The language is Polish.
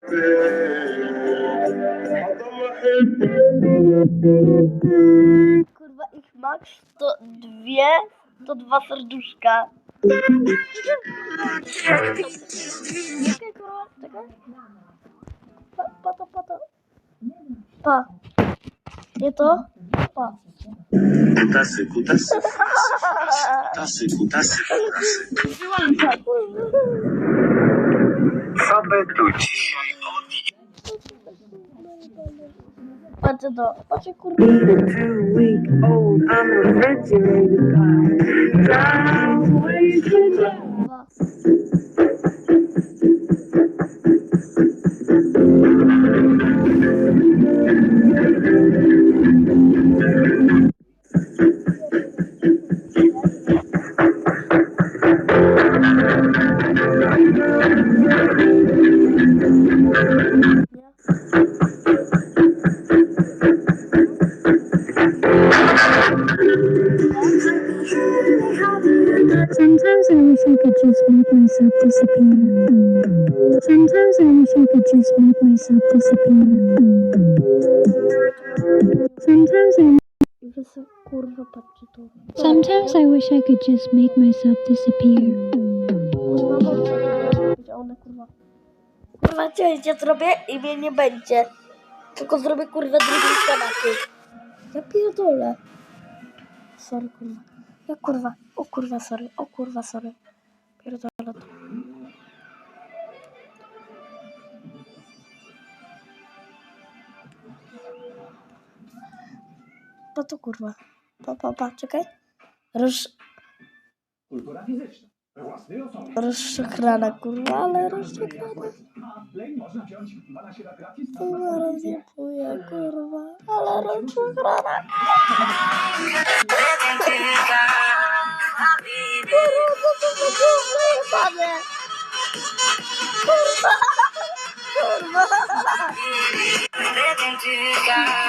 Kurwa, ich max to dwie, to dwa serduszka. Czekaj, kurwa, czekaj. Pa, pa to, pa to. Pa. Nie to? Pa. Kutasy, kutasy, kutasy, kutasy, kutasy. By odbędą dzisiaj od... Patrz to, patrz kurwa. Thank you. Sometimes I wish I could just make myself disappear. Sometimes I wish I could just make myself disappear. Sometimes I sometimes I wish I could just make myself disappear. Kurwa. Kurwa, cięcie zrobię i mnie nie będzie. Tylko zrobię, kurwa, drugą kanapę. Ja pierdolę. Sorry, kurwa. Ja kurwa. O kurwa, sorry. O kurwa, sorry. Pierdolę to. No to kurwa. Pa, pa, pa, czekaj. Roz... Kultura fizyczna. Rozszakrana kurwa, ale rozszakrana. Kurwa rozjebuje kurwa, ale rozszakrana. Kurwa, co to kurwa panie? Kurwa, kurwa.